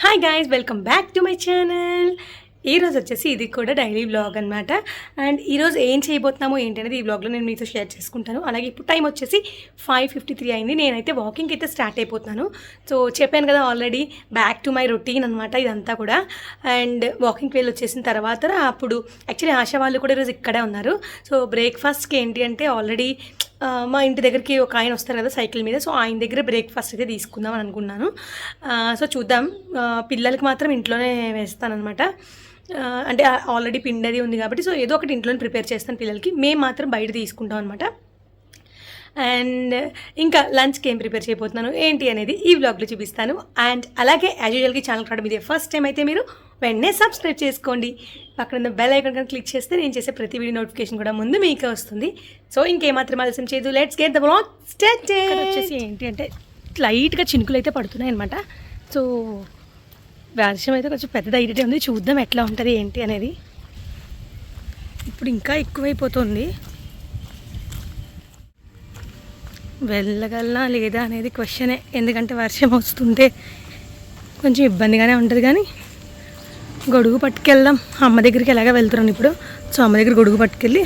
Hi guys welcome back to my channel ఈరోజు వచ్చేసి ఇది కూడా డైలీ బ్లాగ్ అనమాట అండ్ ఈరోజు ఏం చేయబోతున్నామో ఏంటి అనేది ఈ బ్లాగ్లో నేను మీతో షేర్ చేసుకుంటాను. అలాగే ఇప్పుడు టైం వచ్చేసి ఫైవ్ ఫిఫ్టీ త్రీ అయింది. నేనైతే వాకింగ్ అయితే స్టార్ట్ అయిపోతున్నాను. సో చెప్పాను కదా already back to my routine అనమాట ఇదంతా కూడా. అండ్ వాకింగ్కి వెళ్ళి వచ్చేసిన తర్వాత అప్పుడు యాక్చువల్లీ ఆశా వాళ్ళు కూడా ఈరోజు ఇక్కడే ఉన్నారు. సో బ్రేక్ఫాస్ట్కి ఏంటి అంటే ఆల్రెడీ మా ఇంటి దగ్గరికి ఒక ఆయన వస్తారు కదా సైకిల్ మీద. సో ఆయన దగ్గర బ్రేక్ఫాస్ట్ అయితే తీసుకుందాం అని అనుకున్నాను. సో చూద్దాం. పిల్లలకి మాత్రం ఇంట్లోనే వేస్తానమాట అంటే ఆల్రెడీ పిండి అది ఉంది కాబట్టి సో ఏదో ఒకటి ఇంట్లోనే ప్రిపేర్ చేస్తాను పిల్లలకి. మేము మాత్రం బయట తీసుకుంటాం అనమాట అండ్ ఇంకా లంచ్కి ఏం ప్రిపేర్ చేయబోతున్నాను? ఏంటి అనేది ఈ వ్లాగ్లో చూపిస్తాను. అండ్ అలాగే యాజ్ యూజువల్గా ఛానల్ రావడం ఇదే ఫస్ట్ టైం అయితే మీరు వెంటనే సబ్స్క్రైబ్ చేసుకోండి. పక్కన ఉన్న బెల్ ఐకాన్ కనుక క్లిక్ చేస్తే నేను చేసే ప్రతి వీడియో నోటిఫికేషన్ కూడా ముందు మీకే వస్తుంది. సో ఇంకేమాత్రం ఆలస్యం చేయదు. Let's get the vlog start వచ్చేసి ఏంటి అంటే లైట్గా చినుకులు అయితే పడుతున్నాయి అనమాట సో వర్షం అయితే కొంచెం పెద్ద ఐడిటీ ఉంది. చూద్దాం ఎట్లా ఉంటుంది ఏంటి అనేది. ఇప్పుడు ఇంకా ఎక్కువైపోతుంది. వెళ్ళగలనా లేదా అనేది క్వశ్చనే ఎందుకంటే వర్షం వస్తుంటే కొంచెం ఇబ్బందిగానే ఉంటుంది కానీ గొడుగు పట్టుకెళ్దాం. అమ్మ దగ్గరికి ఎలాగ వెళ్తున్నాను ఇప్పుడు? సో అమ్మ దగ్గర గొడుగు పట్టుకెళ్ళి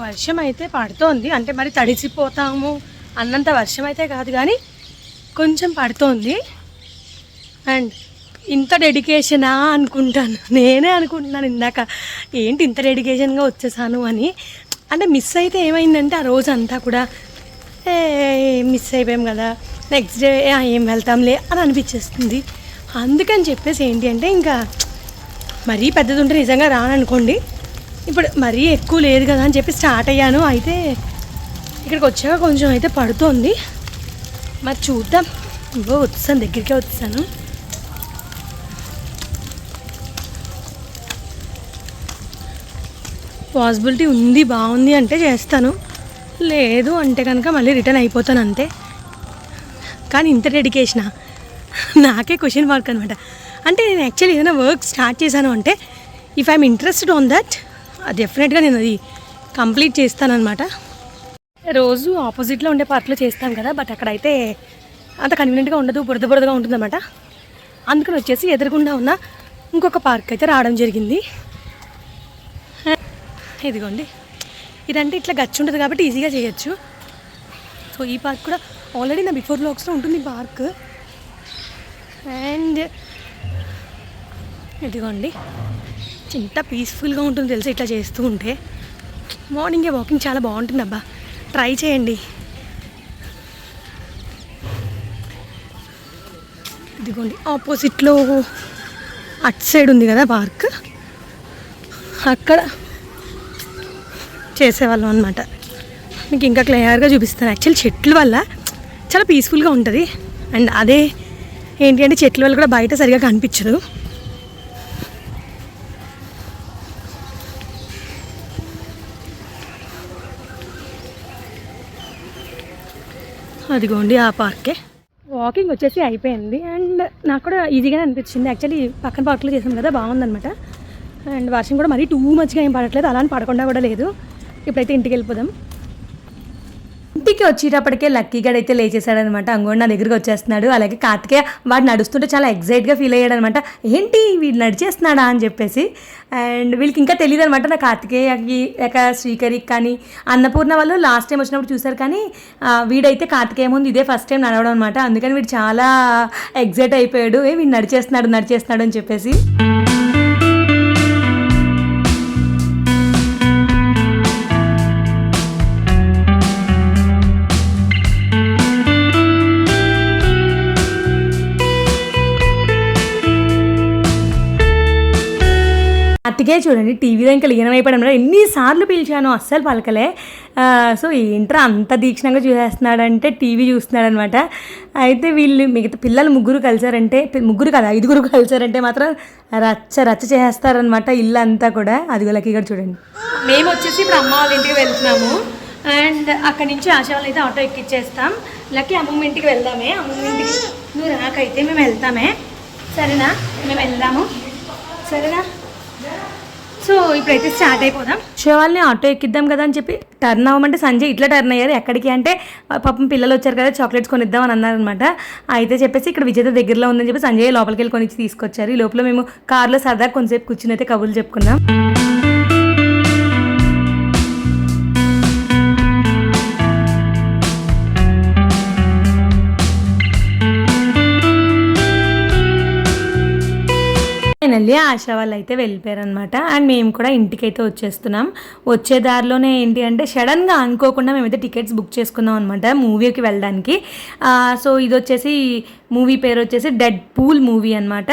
వర్షం అయితే పడుతోంది. అంటే మరి తడిసిపోతాము అన్నంత వర్షం అయితే కాదు కానీ కొంచెం పడుతోంది. అండ్ ఇంత డెడికేషనా అనుకుంటాను. నేనే అనుకుంటున్నాను ఇందాక. ఏంటి ఇంత డెడికేషన్గా వచ్చేసాను అని. అంటే మిస్ అయితే ఏమైందంటే ఆ రోజు అంతా కూడా మిస్ అయిపోయాం కదా నెక్స్ట్ డే ఏం వెళ్తాంలే అని అనిపించేస్తుంది. అందుకని చెప్పేసి ఏంటి అంటే ఇంకా మరీ పెద్దది ఉంటే నిజంగా రాననుకోండి. ఇప్పుడు మరీ ఎక్కువ లేదు కదా అని చెప్పి స్టార్ట్ అయ్యాను. అయితే ఇక్కడికి వచ్చాక కొంచెం అయితే పడుతోంది. మరి చూద్దాం. ఇంకో వచ్చాను దగ్గరికే వచ్చాను పాసిబిలిటీ ఉంది బాగుంది అంటే చేస్తాను. లేదు అంటే కనుక మళ్ళీ రిటర్న్ అయిపోతాను అంతే. కానీ ఇంత డెడికేషనా నాకే క్వశ్చన్ మార్క్ అనమాట అంటే నేను యాక్చువల్లీ ఏదైనా వర్క్ స్టార్ట్ చేశాను అంటే if I'm interested on that డెఫినెట్గా నేను అది కంప్లీట్ చేస్తానమాట రోజు ఆపోజిట్లో ఉండే పార్క్లో చేస్తాం కదా బట్ అక్కడైతే అంత కన్వీనియంట్గా ఉండదు బురద బురదగా ఉంటుందన్నమాట. అందుకని వచ్చేసి ఎదురుగుండా ఉన్న ఇంకొక పార్క్ అయితే రావడం జరిగింది. ఇదిగోండి. ఇదంటే ఇట్లా గచ్చి ఉంటుంది కాబట్టి ఈజీగా చేయొచ్చు. సో ఈ పార్క్ కూడా ఆల్రెడీ నా బిఫోర్ బ్లాగ్స్లో ఉంటుంది ఈ పార్క్. అండ్ ఇదిగోండి. ఇంత పీస్ఫుల్గా ఉంటుంది తెలుసు ఇట్లా చేస్తూ ఉంటే. మార్నింగే వాకింగ్ చాలా బాగుంటుంది అబ్బా. ట్రై చేయండి. ఇదిగోండి ఆపోజిట్లో అటు సైడ్ ఉంది కదా పార్క్. అక్కడ చేసేవాళ్ళం అనమాట మీకు ఇంకా క్లియర్గా చూపిస్తాను. యాక్చువల్లీ చెట్ల వల్ల చాలా పీస్ఫుల్గా ఉంటుంది. అండ్ అదే ఏంటి అంటే చెట్ల వల్ల కూడా బయట సరిగా కనిపించదు. అదిగోండి ఆ పార్కే. వాకింగ్ వచ్చేసి అయిపోయింది. అండ్ నాకు కూడా ఈజీగానే అనిపించింది. యాక్చువల్లీ పక్కన పార్క్లో చేసాం కదా బాగుందనమాట అండ్ వర్షం కూడా మరీ టూ మచ్గా ఏం పడట్లేదు. అలా అని పడకుండా కూడా లేదు. ఇప్పుడైతే ఇంటికి వెళ్ళిపోదాం. ఇంటికి వచ్చేటప్పటికే లక్కీ అయితే లేచేసాడనమాట అంగోడు నా దగ్గరికి వచ్చేస్తున్నాడు. అలాగే కార్తికే వాడు నడుస్తుంటే చాలా ఎగ్జైట్గా ఫీల్ అయ్యాడు అనమాట ఏంటి వీడు నడిచేస్తున్నాడా? అని చెప్పేసి. అండ్ వీళ్ళకి ఇంకా తెలియదు అనమాట నా కార్తికేయకి లేక శ్రీకరికి కానీ అన్నపూర్ణ వాళ్ళు లాస్ట్ టైం వచ్చినప్పుడు చూశారు కానీ వీడైతే కార్తికేయ ముందు ఇదే ఫస్ట్ టైం నడవడం అనమాట. అందుకని వీడు చాలా ఎగ్జైట్ అయిపోయాడు. ఏ వీడు నడిచేస్తున్నాడు నడిచేస్తున్నాడు అని చెప్పేసి. అతికే చూడండి టీవీలో ఇంకా లీనమైపోవడం లేదు. ఎన్నిసార్లు పిలిచాను అస్సలు పలకలే. సో ఏంట్రా అంత దీక్షణంగా చూసేస్తున్నాడంటే టీవీ చూస్తున్నాడు అనమాట అయితే వీళ్ళు మిగతా పిల్లలు ముగ్గురు కలిసారంటే ముగ్గురు కదా ఐదుగురు కలిసారంటే మాత్రం రచ్చ రచ్చ చేస్తారనమాట ఇల్లు అంతా కూడా అదిగోలకి ఇక్కడ చూడండి. మేము వచ్చేసి ఇప్పుడు అమ్మ వాళ్ళ ఇంటికి వెళ్తున్నాము. అండ్ అక్కడి నుంచి ఆశ వాళ్ళు అయితే ఆటో ఎక్కిచ్చేస్తాం. లక్కీ అమ్మమ్మ ఇంటికి వెళ్దామే. అమ్మమ్మ ఇంటికి నువ్వు రాకైతే మేము వెళ్తామే. సరేనా? మేము వెళ్దాము. సరేనా? సో ఇప్పుడైతే స్టార్ట్ అయిపోదాం. శివాల్ని ఆటో ఎక్కిద్దాం కదా అని చెప్పి టర్న్ అవ్వమంటే సంజయ్ ఇట్లా టర్న్ అయ్యారు. ఎక్కడికి అంటే పాపం పిల్లలు వచ్చారు కదా చాక్లెట్స్ కొనిద్దాం అని అన్నారనమాట అయితే చెప్పేసి ఇక్కడ విజేత దగ్గరలో ఉందని చెప్పి సంజయ్ లోపలికి వెళ్ళి కొనిచ్చి తీసుకొచ్చారు. ఈ లోపల మేము కార్లో సరదా కొంతసేపు కూర్చుని అయితే కబుర్లు చెప్పుకున్నాం. ఫైనల్లీ ఆశా వాళ్ళు అయితే వెళ్ళిపోయారు అనమాట అండ్ మేము కూడా ఇంటికైతే వచ్చేస్తున్నాం. వచ్చే దారిలోనే ఏంటి అంటే సడన్గా అనుకోకుండా మేమైతే టికెట్స్ బుక్ చేసుకున్నాం అనమాట మూవీకి వెళ్ళడానికి. సో ఇది వచ్చేసి మూవీ పేరు వచ్చేసి డెడ్ పూల్ మూవీ అనమాట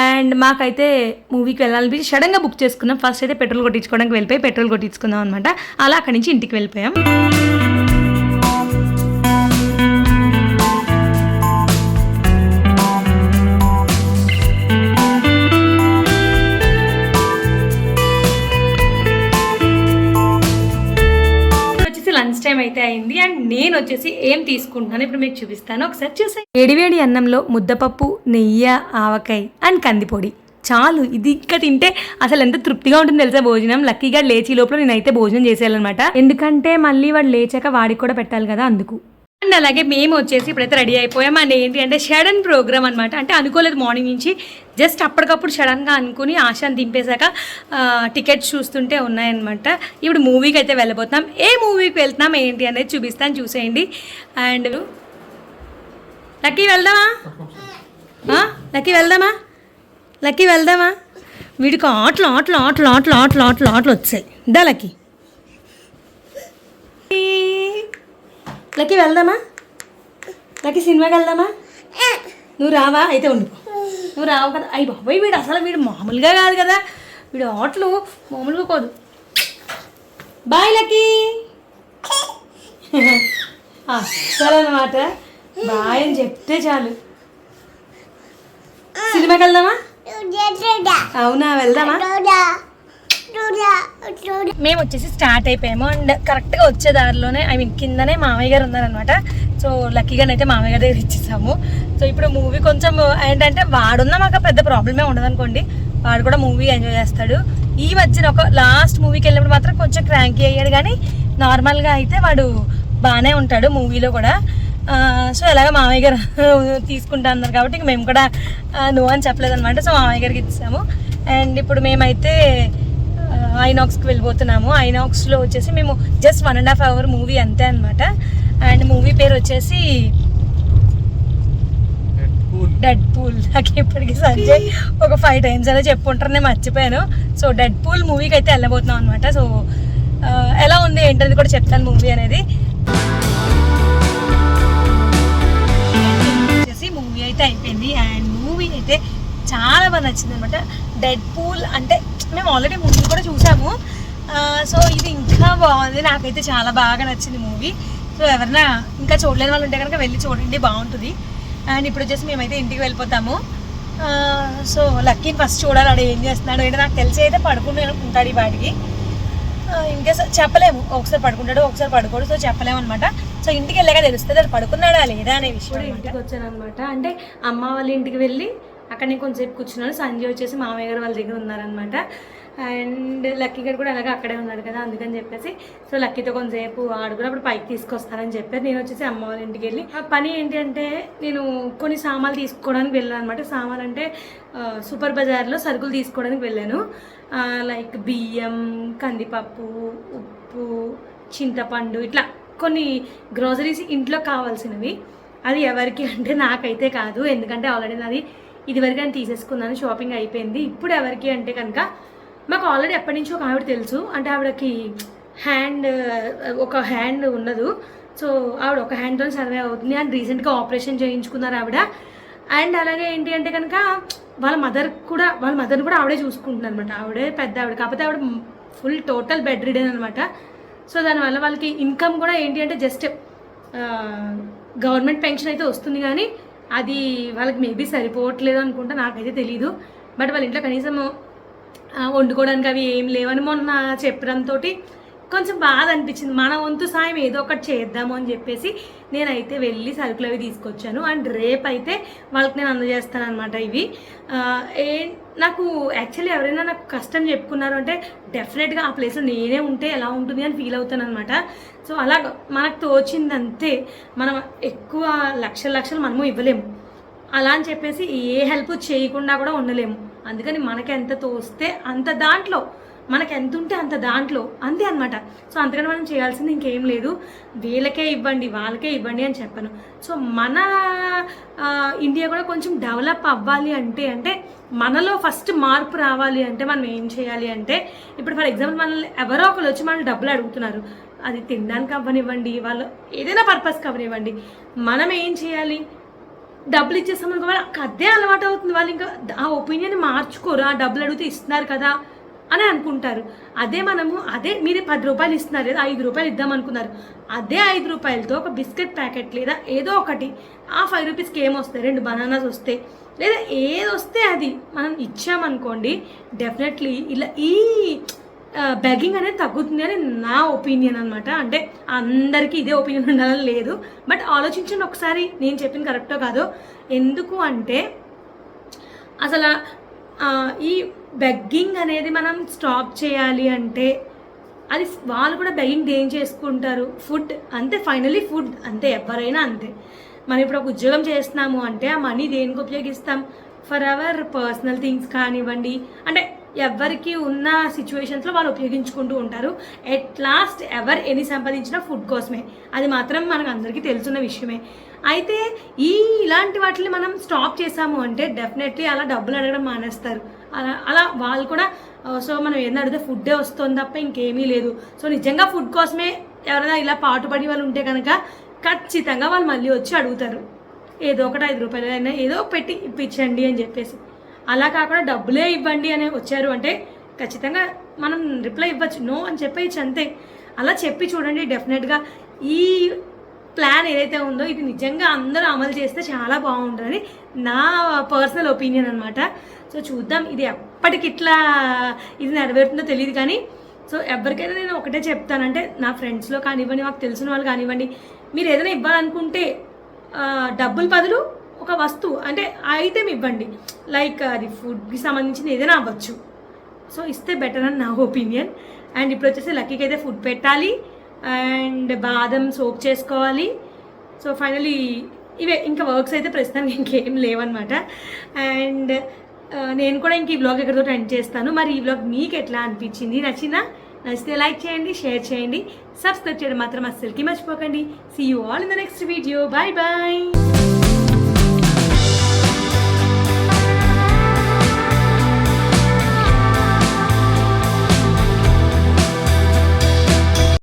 అండ్ మాకైతే మూవీకి వెళ్ళాలనిపించి సడన్గా బుక్ చేసుకున్నాం. ఫస్ట్ అయితే పెట్రోల్ కొట్టించుకోవడానికి వెళ్ళిపోయి పెట్రోల్ కొట్టించుకుందాం అనమాట అలా అక్కడి నుంచి ఇంటికి వెళ్ళిపోయాం. అయితే అయింది. అండ్ నేను వచ్చేసి ఏం తీసుకుంటున్నాను ఇప్పుడు మీకు చూపిస్తాను. ఒకసారి చూసాను వేడివేడి అన్నంలో ముద్దపప్పు నెయ్యి ఆవకాయ అండ్ కందిపొడి. చాలు ఇది ఇంకా తింటే అసలు ఎంత తృప్తిగా ఉంటుంది తెలుసా భోజనం? లక్కీగా లేచి లోపల నేనైతే భోజనం చేసేయాలన్నమాట. ఎందుకంటే మళ్ళీ వాడు లేచాక వాడికి కూడా పెట్టాలి కదా అందుకు. అండ్ అలాగే మేము వచ్చేసి ఇప్పుడైతే రెడీ అయిపోయాం. అండ్ ఏంటి అంటే షడన్ ప్రోగ్రామ్ అనమాట అంటే అనుకోలేదు మార్నింగ్ నుంచి. జస్ట్ అప్పటికప్పుడు సడన్గా అనుకుని ఆశాన్ని దింపేశాక టికెట్స్ చూస్తుంటే ఉన్నాయన్నమాట. ఇప్పుడు మూవీకి అయితే వెళ్ళబోతున్నాం. ఏ మూవీకి వెళ్తున్నాం ఏంటి అనేది చూపిస్తాను. చూసేయండి. అండ్ లక్కీ వెళ్దామా? లక్కీ వెళ్దామా? లక్కీ వెళ్దామా? వీడికి ఆటలు ఆటలు ఆటలు ఆటలు ఆటలు ఆటలు ఆటలు వచ్చాయి. దా లక్కీ. లక్కీ వెళ్దామా? లక్కీ సినిమాకి వెళ్దామా? నువ్వు రావా? అయితే ఉండిపో నువ్వు రావు కదా. అయ్యి బాబాయ్ వీడు అసలు వీడు మామూలుగా కాదు కదా. వీడు ఆటలు మామూలుగా కాదు. Bye lucky. అనమాట బాయ్ అని చెప్తే చాలు. సినిమాకి వెళ్దామా? అవునా వెళ్దామా? మేము వచ్చేసి స్టార్ట్ అయిపోయాము. అండ్ కరెక్ట్గా వచ్చే దారిలోనే ఐ మీన్ కిందనే మామయ్య గారు ఉన్నారనమాట సో లక్కీగానే అయితే మామయ్య గారి దగ్గర ఇచ్చేసాము సో ఇప్పుడు మూవీ కొంచెం ఏంటంటే వాడున్నా మాకు పెద్ద ప్రాబ్లమే ఉండదు అనుకోండి. వాడు కూడా మూవీ ఎంజాయ్ చేస్తాడు. ఈ మధ్యన ఒక లాస్ట్ మూవీకి వెళ్ళినప్పుడు మాత్రం కొంచెం క్రాంకీ అయ్యాడు. కానీ నార్మల్గా అయితే వాడు బాగానే ఉంటాడు మూవీలో కూడా. సో ఎలాగ మామయ్య గారు తీసుకుంటా అన్నారు కాబట్టి ఇంక మేము కూడా నువ్వు అని చెప్పలేదు అనమాట సో మామయ్య గారికి ఇచ్చాము అండ్ ఇప్పుడు మేమైతే ఐనాక్స్కి వెళ్ళిపోతున్నాము. ఐనాక్స్లో వచ్చేసి మేము just one and half hour movie అంతే అనమాట అండ్ మూవీ పేరు వచ్చేసి డెడ్ పూల్ నాకు ఇప్పటికి సంజయ్ ఒక ఫైవ్ టైమ్స్ అలా చెప్పుంటారు నేను మర్చిపోయాను. సో డెడ్ పూల్ మూవీకి అయితే వెళ్ళబోతున్నాం అనమాట సో ఎలా ఉంది ఏంటనేది కూడా చెప్తాను మూవీ అనేది. వచ్చేసి మూవీ అయితే అయిపోయింది. అండ్ మూవీ అయితే చాలా బాగా నచ్చింది అనమాట డెడ్ పూల్ అంటే మేము ఆల్రెడీ మూవీ కూడా చూసాము. సో ఇది ఇంకా బాగుంది. నాకైతే చాలా బాగా నచ్చింది మూవీ సో ఎవరైనా ఇంకా చూడలేని వాళ్ళు ఉంటే కనుక వెళ్ళి చూడండి బాగుంటుంది. అండ్ ఇప్పుడు వచ్చేసి మేమైతే ఇంటికి వెళ్ళిపోతాము. సో లక్కీని ఫస్ట్ చూడాలి. ఏం చేస్తున్నాడు ఏంటో నాకు తెలిసి అయితే పడుకుని ఉంటాడు ఈ వాడికి. ఇంకేస్ చెప్పలేము. ఒకసారి పడుకుంటాడు ఒకసారి పడుకోడు. సో చెప్పలేము అనమాట సో ఇంటికి వెళ్ళాక తెలుస్తుంది అది పడుకున్నాడా లేదా అనే విషయం ఇంటికి వచ్చాను అనమాట అంటే అమ్మ వాళ్ళ ఇంటికి వెళ్ళి అక్కడ నేను కొంచెంసేపు కూర్చున్నాను. సంజయ్ వచ్చేసి మామయ్య గారు వాళ్ళ దగ్గర ఉన్నారనమాట అండ్ లక్కీ గారు కూడా అలాగే అక్కడే ఉన్నాడు కదా అందుకని చెప్పేసి. సో లక్కీతో కొంచెంసేపు ఆడుకున్నప్పుడు పైకి తీసుకొస్తానని చెప్పారు. నేను వచ్చేసి అమ్మ వాళ్ళ ఇంటికి వెళ్ళి ఆ పని ఏంటంటే నేను కొన్ని సామాన్లు తీసుకోవడానికి వెళ్ళాను అనమాట సామాన్ అంటే సూపర్ బజార్లో సరుకులు తీసుకోవడానికి వెళ్ళాను. లైక్ బియ్యం కందిపప్పు ఉప్పు చింతపండు ఇట్లా కొన్ని గ్రోసరీస్ ఇంట్లో కావాల్సినవి. అది ఎవరికి అంటే నాకైతే కాదు. ఎందుకంటే ఆల్రెడీ నాది ఇదివరకు నేను తీసేసుకున్నాను షాపింగ్ అయిపోయింది. ఇప్పుడు ఎవరికి అంటే కనుక మాకు ఆల్రెడీ ఎప్పటి నుంచో ఒక ఆవిడ తెలుసు. అంటే ఆవిడకి హ్యాండ్ ఒక హ్యాండ్ ఉండదు సో ఆవిడ ఒక హ్యాండ్తో సర్వే అవుతుంది అండ్ రీసెంట్గా ఆపరేషన్ చేయించుకున్నారు ఆవిడ. అండ్ అలాగే ఏంటి అంటే కనుక వాళ్ళ మదర్ కూడా వాళ్ళ మదర్ని కూడా ఆవిడే చూసుకుంటున్నారు అనమాట ఆవిడే పెద్ద ఆవిడ. కాకపోతే ఆవిడ ఫుల్ టోటల్ బెడ్ రిడెన్ అనమాట సో దానివల్ల వాళ్ళకి ఇన్కమ్ కూడా ఏంటి అంటే జస్ట్ గవర్నమెంట్ పెన్షన్ అయితే వస్తుంది కానీ అది వాళ్ళకి మేబీ సరిపోవట్లేదు అనుకుంటా నాకైతే తెలీదు. బట్ వాళ్ళ ఇంట్లో కనీసం వండుకోవడానికి అవి ఏం లేవని మొన్న చెప్పడంతో కొంచెం బాధ అనిపించింది. మన వంతు సాయం ఏదో ఒకటి చేద్దాము అని చెప్పేసి నేనైతే వెళ్ళి సరుకులు అవి తీసుకొచ్చాను. అండ్ రేపు అయితే వాళ్ళకి నేను అందజేస్తాను అనమాట ఇవి ఏ నాకు యాక్చువల్లీ ఎవరైనా నాకు కష్టం చెప్పుకున్నారు అంటే డెఫినెట్గా ఆ ప్లేస్లో నేనే ఉంటే ఎలా ఉంటుంది అని ఫీల్ అవుతాను అనమాట సో అలా మనకు తోచిందంతే మనం ఎక్కువ లక్షల లక్షలు మనము ఇవ్వలేము. అలా అని చెప్పేసి ఏ హెల్ప్ చేయకుండా కూడా ఉండలేము. అందుకని మనకి ఎంత తోస్తే అంత దాంట్లో మనకి ఎంత ఉంటే అంత దాంట్లో అంతే అనమాట సో అందుకని మనం చేయాల్సింది ఇంకేం లేదు. వీళ్ళకే ఇవ్వండి వాళ్ళకే ఇవ్వండి అని చెప్పను. సో మన ఇండియా కూడా కొంచెం డెవలప్ అవ్వాలి అంటే అంటే మనలో ఫస్ట్ మార్పు రావాలి అంటే మనం ఏం చేయాలి అంటే ఇప్పుడు ఫర్ ఎగ్జాంపుల్ మనల్ని ఎవరో ఒకరు వచ్చి మనల్ని డబ్బులు అడుగుతున్నారు. అది తినడానికి అవ్వనివ్వండి వాళ్ళు ఏదైనా పర్పస్కి అవ్వనివ్వండి. మనం ఏం చేయాలి? డబ్బులు ఇచ్చేస్తామనుకో వాళ్ళకి అదే అలవాటు అవుతుంది. వాళ్ళు ఇంకా ఆ ఒపీనియన్ మార్చుకోరు. ఆ డబ్బులు అడిగితే ఇస్తున్నారు కదా. అని అనుకుంటారు. అదే మనము అదే మీరు పది రూపాయలు ఇస్తున్నారు లేదా ఐదు రూపాయలు ఇద్దాం అనుకున్నారు. అదే ఐదు రూపాయలతో ఒక బిస్కెట్ ప్యాకెట్ లేదా ఏదో ఒకటి ఆ ఫైవ్ రూపీస్కి ఏమొస్తాయి? రెండు బనానాస్ వస్తాయి. లేదా ఏది వస్తే అది. మనం ఇచ్చామనుకోండి డెఫినెట్లీ ఇలా ఈ బెగ్గింగ్ అనేది తగ్గుతుంది అని నా ఒపీనియన్ అనమాట అంటే అందరికీ ఇదే ఒపీనియన్ ఉండాలని లేదు. బట్ ఆలోచించండి ఒకసారి. నేను చెప్పింది కరెక్టో కాదో? ఎందుకు అంటే అసలు ఈ బెగ్గింగ్ అనేది మనం స్టాప్ చేయాలి అంటే అది వాళ్ళు కూడా బెగ్గింగ్ ఏం చేసుకుంటారు? ఫుడ్ అంతే ఫైనలీ ఫుడ్ అంతే ఎవరైనా అంతే. మనం ఇప్పుడు ఒక ఉద్యోగం చేస్తున్నాము అంటే ఆ మనీ దేనికి ఉపయోగిస్తాం? ఫర్ అవర్ పర్సనల్ థింగ్స్ కానివ్వండి. అంటే ఎవరికి ఉన్న సిచ్యువేషన్స్లో వాళ్ళు ఉపయోగించుకుంటూ ఉంటారు. ఎట్ లాస్ట్ ఎవరు ఎన్ని సంపాదించినా ఫుడ్ కోసమే. అది మాత్రం మనకు అందరికీ తెలుసున్న విషయమే. అయితే ఈ ఇలాంటి వాటిని మనం స్టాప్ చేసాము అంటే డెఫినెట్లీ అలా డబ్బులు అడగడం మానేస్తారు. అలా అలా వాళ్ళు కూడా సో మనం ఏదైనా అడిగితే ఫుడ్డే వస్తుంది తప్ప ఇంకేమీ లేదు. సో నిజంగా ఫుడ్ కోసమే ఎవరైనా ఇలా పాటుపడి వాళ్ళు ఉంటే కనుక ఖచ్చితంగా వాళ్ళు మళ్ళీ వచ్చి అడుగుతారు. ఏదో ఒకటి ఐదు రూపాయలు అయినా ఏదో పెట్టి ఇప్పించండి అని చెప్పేసి. అలా కాకుండా డబ్బులే ఇవ్వండి అని వచ్చారు అంటే ఖచ్చితంగా మనం రిప్లై ఇవ్వచ్చు. నో అని చెప్పేయచ్చు అంతే. అలా చెప్పి చూడండి డెఫినెట్గా ఈ ప్లాన్ ఏదైతే ఉందో ఇది నిజంగా అందరూ అమలు చేస్తే చాలా బాగుంటుందని నా పర్సనల్ ఒపీనియన్ అనమాట సో చూద్దాం ఇది ఎప్పటికి ఇట్లా ఇది నెరవేరుతుందో తెలియదు కానీ సో ఎవరికైనా నేను ఒకటే చెప్తానంటే నా ఫ్రెండ్స్లో కానివ్వండి మాకు తెలిసిన వాళ్ళు కానివ్వండి మీరు ఏదైనా ఇవ్వాలనుకుంటే డబ్బులు బదులు ఒక వస్తువు అంటే ఐటెం ఇవ్వండి. లైక్ అది ఫుడ్కి సంబంధించిన ఏదైనా అవ్వచ్చు. సో ఇస్తే బెటర్ అని నా ఒపీనియన్ అండ్ ఇప్పుడు వచ్చేసి లక్కీకి అయితే ఫుడ్ పెట్టాలి. అండ్ బాదం సోప్ చేసుకోవాలి. సో ఫైనలీ ఇవే ఇంకా వర్క్స్ అయితే ప్రస్తుతానికి ఇంకేం లేవన్నమాట. అండ్ నేను కూడా ఇంక ఈ బ్లాగ్ ఎక్కడితో ఎండ్ చేస్తాను. మరి ఈ బ్లాగ్ మీకు ఎట్లా అనిపించింది? నచ్చిందా? నచ్చితే లైక్ చేయండి షేర్ చేయండి. సబ్స్క్రైబ్ చేయడం మాత్రం అస్సలకి మర్చిపోకండి. See you all in the next video bye bye